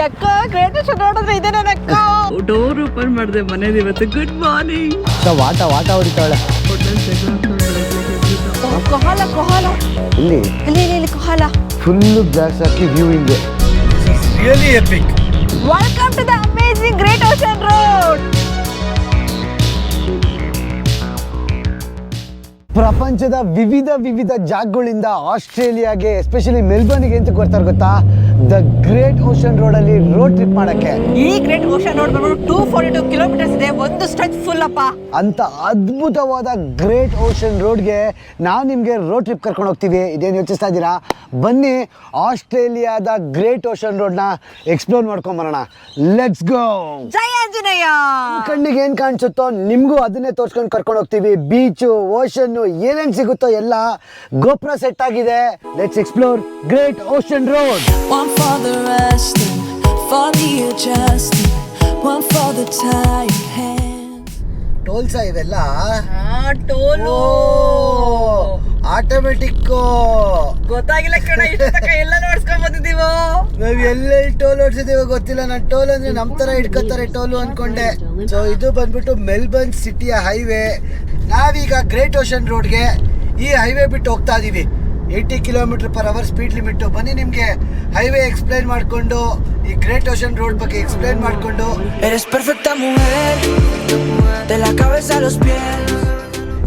ಯಕ್ಕ great ನೋಡಿದ್ರೆ ಇದೇನೆ ಅಕ್ಕ. ಡೋರ್ ಓಪನ್ ಮಾಡಿದೆ ಮನೇಲಿ ಇವತ್ತು. ಗುಡ್ ಮಾರ್ನಿಂಗ್ ವಾಟ ವಾಟ ಹೊಡಿತಾಳೆ. Koala koala. ಇಲ್ಲಿ? ಇಲ್ಲಿ ಇಲ್ಲಿ, koala. Full glass hockey view really epic welcome to the amazing Great Ocean Road ಪ್ರಪಂಚದ ವಿವಿಧ ವಿವಿಧ ಜಾಗಗಳಿಂದ ಆಸ್ಟ್ರೇಲಿಯಾಗೆ ಎಸ್ಪೆಷಲಿ ಮೆಲ್ಬರ್ನ್ಗೆ ಅಂತ ಬರ್ತಾರೆ ಗೊತ್ತಾ? ದ ಗ್ರೇಟ್ ಓಷನ್ ರೋಡ್ ಅಲ್ಲಿ ರೋಡ್ ಟ್ರಿಪ್ ಮಾಡಕ್ಕೆ. ಈ ಗ್ರೇಟ್ ಓಷನ್ ರೋಡ್ ಬಂದ್ಬಿಟ್ಟು ಟೂ ಫೋರ್ಟಿ ಟೂ ಕಿಲೋಮೀಟರ್ಸ್ ಇದೆ. ಒಂದು ಸ್ಟ್ರೆಚ್ ಫುಲ್ ಅಪ್ಪ. ಅಂತ ಅದ್ಭುತವಾದ ಗ್ರೇಟ್ ಓಷನ್ ರೋಡ್ಗೆ ನಾವು ನಿಮಗೆ ರೋಡ್ ಟ್ರಿಪ್ ಕರ್ಕೊಂಡು ಹೋಗ್ತೀವಿ. ಇದೇನು ಯೋಚಿಸ್ತಾ ಇದ್ದೀರಾ? ಬನ್ನಿ ಆಸ್ಟ್ರೇಲಿಯಾದ ಗ್ರೇಟ್ ಓಷನ್ ರೋಡ್ನ ಎಕ್ಸ್ಪ್ಲೋರ್ ಮಾಡ್ಕೊಂಬರೋಣ ಲೆಟ್ಸ್ ಗೋ ಜಯ ಆಂಜನೇಯ! ಕಣ್ಣಿಗೆ ಏನು ಕಾಣಿಸುತ್ತೋ ನಿಮಗೂ ಅದನ್ನೇ ತೋರ್ಸ್ಕೊಂಡು ಕರ್ಕೊಂಡು ಹೋಗ್ತೀವಿ. ಬೀಚು ಓಷನ್ನು ಏನೇನು ಸಿಗುತ್ತೋ ಎಲ್ಲ ಗೋಪುರ ಸೆಟ್ ಆಗಿದೆ. Let's explore Great Ocean Road for the resting, for the adjusting, one for the tired hands. Tolls ಇವೆಲ್ಲ? ಟೋಲು ಆಟೋಮೆಟಿಕ್ ಗೊತ್ತಾಗಿಲ್ಲ ಕಣ ಇಷ್ಟು ತನಕ ಎಲ್ಲ ನೋಡ್ಸ್ಕೊಂಡ್ ಬಂದಿದ್ದೀವೋ? ನಾವ್ ಎಲ್ಲೆಲ್ಲಿ ಟೋಲ್ ಓಡಿಸಿದೀವೋ ಗೊತ್ತಿಲ್ಲ. ನಾನು ಟೋಲ್ ಅಂದ್ರೆ ನಮ್ ತರ ಇಟ್ಕೋತಾರೆ ಟೋಲು ಅನ್ಕೊಂಡೆ. ಸೊ ಇದು ಬಂದ್ಬಿಟ್ಟು ಮೆಲ್ಬರ್ನ್ ಸಿಟಿಯ ಹೈವೇ ನಾವೀಗ ಗ್ರೇಟ್ ಓಷನ್ ರೋಡ್ಗೆ ಈ ಹೈವೇ ಬಿಟ್ಟು ಹೋಗ್ತಾ ಇದೀವಿ. Eighty kilometre per hour speed limit ಬನ್ನಿ ನಿಮಗೆ ಹೈವೇ ಎಕ್ಸ್ಪ್ಲೈನ್ ಮಾಡಿಕೊಂಡು ಈ ಗ್ರೇಟ್ ಓಷನ್ ರೋಡ್ ಬಗ್ಗೆ ಎಕ್ಸ್ಪ್ಲೈನ್ ಮಾಡಿಕೊಂಡು.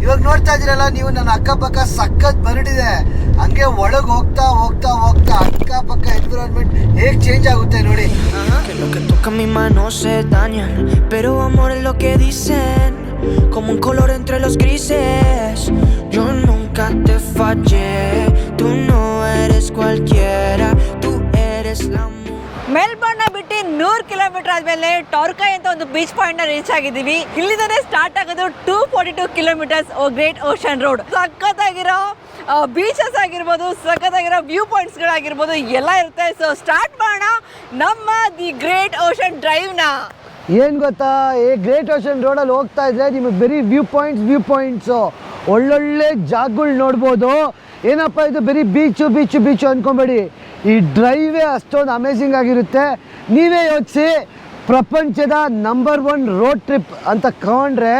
ಇವಾಗ ನೋಡ್ತಾ ಇದ್ದೀರಲ್ಲ ನೀವು ನನ್ನ ಅಕ್ಕಪಕ್ಕ ಸಖತ್ ಬರಡಿದೆ ಹಂಗೆ ಒಳಗೆ ಹೋಗ್ತಾ ಹೋಗ್ತಾ ಹೋಗ್ತಾ ಅಕ್ಕಪಕ್ಕ ಎನ್ವಿರಾನ್ಮೆಂಟ್ ಹೇಗ್ ಚೇಂಜ್ ಆಗುತ್ತೆ ನೋಡಿ. Como un color entre los grises. Yo nunca te fallé, tú no eres cualquiera, tú eres la. Melbourne ಬಿಟ್ಟು ನೂರು ಕಿಲೋಮೀಟರ್ ಆದಮೇಲೆ ಟೋರ್ಕಾಯ್ ಅಂತ ಒಂದು ಬೀಚ್ ಪಾಯಿಂಟ್ ರೀಚ್ ಆಗಿದ್ದೀವಿ. ಇಲ್ಲಿಂದನೇ ಸ್ಟಾರ್ಟ್ ಆಗೋದು two forty two kilometres Great Ocean Road ಸಕ್ಕತ್ತಾಗಿರೋ beaches ಆಗಿರ್ಬೋದು ಸಖತ್ತಾಗಿರೋ ವ್ಯೂ ಪಾಯಿಂಟ್ಸ್ಗಳಾಗಿರ್ಬೋದು ಎಲ್ಲ ಇರುತ್ತೆ. ಸೊ ಸ್ಟಾರ್ಟ್ ಮಾಡೋಣ ನಮ್ಮ ದಿ ಗ್ರೇಟ್ ಓಷನ್ ಡ್ರೈವ್ನ ಏನು ಏನ್ ಗೊತ್ತಾ? ಈ ಗ್ರೇಟ್ ಓಷನ್ ರೋಡಲ್ಲಿ ಹೋಗ್ತಾ ಇದ್ರೆ ನಿಮಗೆ ಬರೀ ವ್ಯೂ ಪಾಯಿಂಟ್ಸ್ ವ್ಯೂ ಪಾಯಿಂಟ್ಸು ಒಳ್ಳೊಳ್ಳೆ ಜಾಗಗಳು ನೋಡ್ಬೋದು. ಏನಪ್ಪ ಇದು? ಬರೀ ಬೀಚು ಬೀಚು ಬೀಚು ಅಂದ್ಕೊಬೇಡಿ ಈ ಡ್ರೈವೇ ಅಷ್ಟೊಂದು ಅಮೇಝಿಂಗ್ ಆಗಿರುತ್ತೆ. ನೀವೇ ಯೋಚಿಸಿ ಪ್ರಪಂಚದ ನಂಬರ್ ಒನ್ ರೋಡ್ ಟ್ರಿಪ್ ಅಂತ ಕಂಡ್ರೆ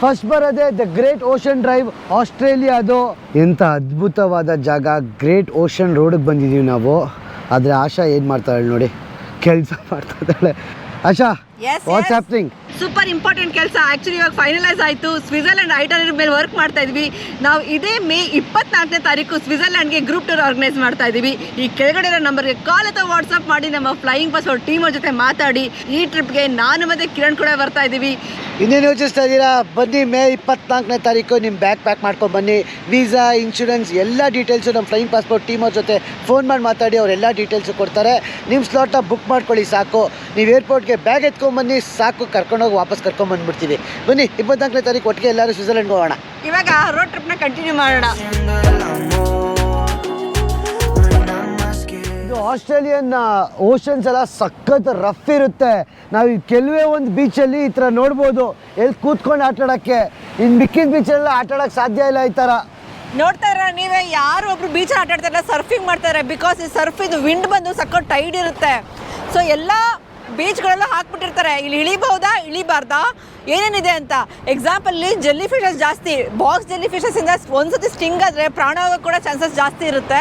ಫಸ್ಟ್ ಬರೋದೇ ದ ಗ್ರೇಟ್ ಓಷನ್ ಡ್ರೈವ್ ಆಸ್ಟ್ರೇಲಿಯಾದು ಎಂಥ ಅದ್ಭುತವಾದ ಜಾಗ. ಗ್ರೇಟ್ ಓಷನ್ ರೋಡಿಗೆ ಬಂದಿದ್ದೀವಿ ನಾವು. ಆದರೆ ಆಶಾ ಏನು ಮಾಡ್ತಾಳೆ ನೋಡಿ? ಕೆಲಸ ಮಾಡ್ತಾ ಇದ್ದಾಳೆ. Asha what's up happening super important ಕೆಲಸ. ಆ್ಯಕ್ಚುಲಿ ಇವಾಗ ಫೈನಲೈಸ್ ಆಯಿತು. ಸ್ವಿಟ್ಜರ್ಲೆಂಡ್ ಐಟನರಿ ಮೇಲೆ ವರ್ಕ್ ಮಾಡ್ತಾ ಇದ್ವಿ. ನಾವು ಇದೇ ಮೇ ಇಪ್ಪತ್ನಾಲ್ಕನೇ ತಾರೀಕು ಸ್ವಿಟ್ಜರ್ಲೆಂಡ್ಗೆ ಗ್ರೂಪ್ ಟೂರ್ ಆರ್ಗನೈಸ್ ಮಾಡ್ತಾ ಇದ್ದೀವಿ ಈ ಕೆಳಗಡೆ ಇರೋ ನಂಬರ್ಗೆ ಕಾಲ್ ಅಥವಾ ವಾಟ್ಸಪ್ ಮಾಡಿ, ನಮ್ಮ ಫ್ಲೈಯಿಂಗ್ ಪಾಸ್ಪೋರ್ಟ್ ಟೀಮ್ ಜೊತೆ ಮಾತಾಡಿ. ಈ ಟ್ರಿಪ್ಗೆ ನಾನು ಮತ್ತೆ ಕಿರಣ್ ಕೂಡ ಬರ್ತಾ ಇದ್ದೀವಿ. ಇನ್ನೇನು ಯೋಚಿಸ್ತಾ ಇದ್ದೀರಾ? ಬನ್ನಿ ಮೇ ಇಪ್ಪತ್ನಾಲ್ಕನೇ ತಾರೀಕು ನಿಮ್ಮ ಬ್ಯಾಗ್ ಪ್ಯಾಕ್ ಮಾಡ್ಕೊಂಡು ಬನ್ನಿ. ವೀಸಾ ಇನ್ಶೂರೆನ್ಸ್ ಎಲ್ಲ ಡೀಟೇಲ್ಸು ನಮ್ಮ ಫ್ಲೈಯಿಂಗ್ ಪಾಸ್ಪೋರ್ಟ್ ಟೀಮ್ ಅವ್ರ ಜೊತೆ ಫೋನ್ ಮಾಡಿ ಮಾತಾಡಿ ಅವರೆಲ್ಲ ಡೀಟೇಲ್ಸು ಕೊಡ್ತಾರೆ. ನಿಮ್ಮ ಸ್ಲಾಟ್ನ ಬುಕ್ ಮಾಡ್ಕೊಳ್ಳಿ ಸಾಕು. ನೀವು ಏರ್ಪೋರ್ಟ್ಗೆ ಬ್ಯಾಗ್ ಎತ್ಕೊಂಡ್ಬನ್ನಿ ಸಾಕು. ಕರ್ಕೊಂಡೋಗಿ ವಾಪಸ್ ಕರ್ಕೊಂಡ್ಬಂದ್ಬಿಡ್ತೀವಿ ಬನ್ನಿ ಇಪ್ಪತ್ನಾಲ್ಕನೇ ತಾರೀಕು ಒಟ್ಟಿಗೆ ಎಲ್ಲರೂ ಸ್ವಿಟ್ಜರ್ಲೆಂಡ್ ಹೋಗೋಣ. ಇವಾಗ ರೋಡ್ ಟ್ರಿಪ್ನ ಕಂಟಿನ್ಯೂ ಮಾಡೋಣ. ಇದು ಆಸ್ಟ್ರೇಲಿಯನ್ ಓಷನ್ಸ್ ಎಲ್ಲ ಸಖತ್ ರಫ್ ಇರುತ್ತೆ. ನಾವು ಈ ಕೆಲವೇ ಒಂದು ಬೀಚಲ್ಲಿ ಈ ಥರ ನೋಡ್ಬೋದು. ಎಲ್ಲಿ ಕೂತ್ಕೊಂಡು ಆಟಾಡೋಕ್ಕೆ. ಇನ್ನು ಮಿಕ್ಕಿದ ಬೀಚಲ್ಲೆಲ್ಲ ಆಟ ಆಡೋಕ್ಕೆ ಸಾಧ್ಯ ಇಲ್ಲ ಈ ಥರ. ನೋಡ್ತಾ ಇರೋ ನೀವೇ ಯಾರು ಒಬ್ರು ಬೀಚ್ ಆಟ ಆಡ್ತಾರಲ್ಲ ಸರ್ಫಿಂಗ್ ಮಾಡ್ತಾರೆ ಬಿಕಾಸ್ ಈ ಸರ್ಫ್ ಇದು ವಿಂಡ್ ಬಂದು ಸಖತ್ ಟೈಡ್ ಇರುತ್ತೆ. ಸೊ ಎಲ್ಲ ಬೀಚ್ಗಳೆಲ್ಲ ಹಾಕ್ಬಿಟ್ಟಿರ್ತಾರೆ. ಇಲ್ಲಿ ಇಳಿಬಹುದಾ? ಇಳಿಬಾರ್ದಾ? ಏನೇನಿದೆ ಅಂತ. ಎಕ್ಸಾಂಪಲ್ಲಿ ಜೆಲ್ಲಿ ಫಿಶಸ್ ಜಾಸ್ತಿ ಬಾಕ್ಸ್ ಜೆಲ್ಲಿ ಫಿಶಸ್ ಇಂದ ಒಂದ್ಸತಿ ಸ್ಟಿಂಗ್ ಆದ್ರೆ ಪ್ರಾಣ ಕೂಡ ಚಾನ್ಸಸ್ ಜಾಸ್ತಿ ಇರುತ್ತೆ.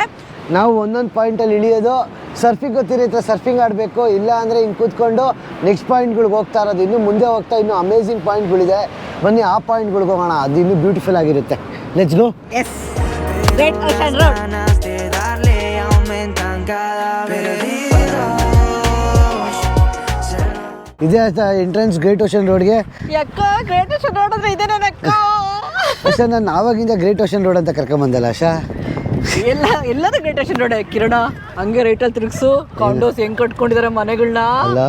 ನಾವು ಒಂದೊಂದು ಪಾಯಿಂಟಲ್ಲಿ ಇಳಿಯೋದು ಸರ್ಫಿಂಗ್ ಗೊತ್ತಿರುತ್ತೆ ಸರ್ಫಿಂಗ್ ಆಡಬೇಕು ಇಲ್ಲ ಅಂದರೆ ಹಿಂಗೆ ಕೂತ್ಕೊಂಡು ನೆಕ್ಸ್ಟ್ ಪಾಯಿಂಟ್ಗಳಿಗೆ ಹೋಗ್ತಾ ಇರೋದು. ಇನ್ನು ಮುಂದೆ ಹೋಗ್ತಾ ಇನ್ನೂ ಅಮೇಝಿಂಗ್ ಪಾಯಿಂಟ್ಗಳಿದೆ ಬನ್ನಿ ಆ ಪಾಯಿಂಟ್ಗಳಿಗೆ ಹೋಗೋಣ. ಅದು ಇನ್ನೂ ಬ್ಯೂಟಿಫುಲ್ ಆಗಿರುತ್ತೆ. ಗೋ ಎಸ್ ಇದೇ ಎಂಟ್ರೆನ್ಸ್ ಗ್ರೇಟ್ ಓಷನ್ ರೋಡ್ಗೆ ಯಾಕ ಗ್ರೇಟ್ ಓಷನ್ ರೋಡ್ ಅಂದ್ರೆ ಇದೇ ಅಕ್ಕ. ಅಷ್ಟೇ ನಾನು ಆವಾಗಿಂದ ಗ್ರೇಟ್ ಓಷನ್ ರೋಡ್ ಅಂತ ಕರ್ಕೊಂಬಂದಲ್ಲ ಆಶಾ? ಎಲ್ಲ ಎಲ್ಲದ ಗ್ರೇಟ್ ಓಷನ್ ರೋಡ್ ಕಿರಣ ಹಂಗೆ ರೈಟಲ್ಲಿ ತಿರುಗಿಸು. ಕಾಂಡೋಸ್ ಹೆಂಗ್ ಕಟ್ಕೊಂಡಿದ್ದಾರೆ ಮನೆಗಳನ್ನ ಅಲ್ಲ?